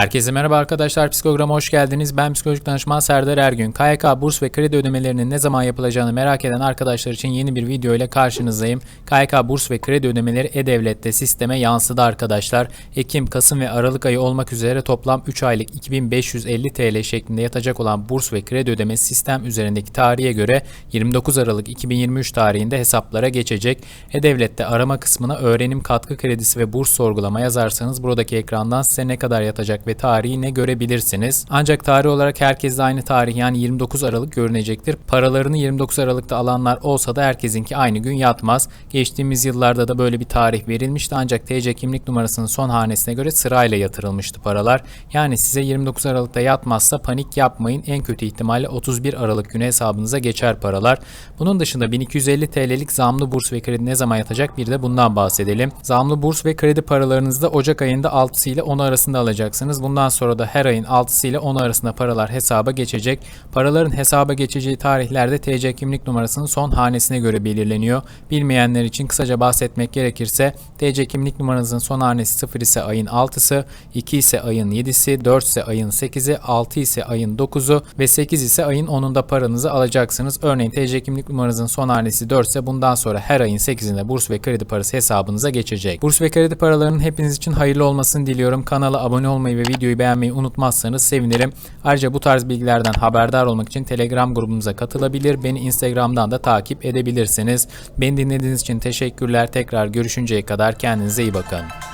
Herkese merhaba arkadaşlar. Psikogram'a hoş geldiniz. Ben psikolojik danışman Serdar Ergün. KYK burs ve kredi ödemelerinin ne zaman yapılacağını merak eden arkadaşlar için yeni bir video ile karşınızdayım. KYK burs ve kredi ödemeleri E-Devlet'te sisteme yansıdı arkadaşlar. Ekim, Kasım ve Aralık ayı olmak üzere toplam 3 aylık 2550 TL şeklinde yatacak olan burs ve kredi ödemesi sistem üzerindeki tarihe göre 29 Aralık 2023 tarihinde hesaplara geçecek. E-Devlet'te arama kısmına öğrenim katkı kredisi ve burs sorgulama yazarsanız buradaki ekrandan size ne kadar yatacak ve tarihi ne görebilirsiniz. Ancak tarih olarak herkeste aynı tarih yani 29 Aralık görünecektir. Paralarını 29 Aralık'ta alanlar olsa da herkesinki aynı gün yatmaz. Geçtiğimiz yıllarda da böyle bir tarih verilmişti ancak TC kimlik numarasının son hanesine göre sırayla yatırılmıştı paralar. Yani size 29 Aralık'ta yatmazsa panik yapmayın. En kötü ihtimalle 31 Aralık günü hesabınıza geçer paralar. Bunun dışında 1250 TL'lik zamlı burs ve kredi ne zaman yatacak bir de bundan bahsedelim. Zamlı burs ve kredi paralarınızı da Ocak ayında 6'sı ile 10'u arasında alacaksınız. Bundan sonra da her ayın 6'sı ile 10'u arasında paralar hesaba geçecek. Paraların hesaba geçeceği tarihlerde TC kimlik numarasının son hanesine göre belirleniyor. Bilmeyenler için kısaca bahsetmek gerekirse TC kimlik numaranızın son hanesi 0 ise ayın 6'sı, 2 ise ayın 7'si, 4 ise ayın 8'i, 6 ise ayın 9'u ve 8 ise ayın 10'unda paranızı alacaksınız. Örneğin TC kimlik numaranızın son hanesi 4 ise bundan sonra her ayın 8'inde burs ve kredi parası hesabınıza geçecek. Burs ve kredi paralarının hepiniz için hayırlı olmasını diliyorum. Kanala abone olmayı ve videoyu beğenmeyi unutmazsanız sevinirim. Ayrıca bu tarz bilgilerden haberdar olmak için Telegram grubumuza katılabilir. Beni Instagram'dan da takip edebilirsiniz. Beni dinlediğiniz için teşekkürler. Tekrar görüşünceye kadar kendinize iyi bakın.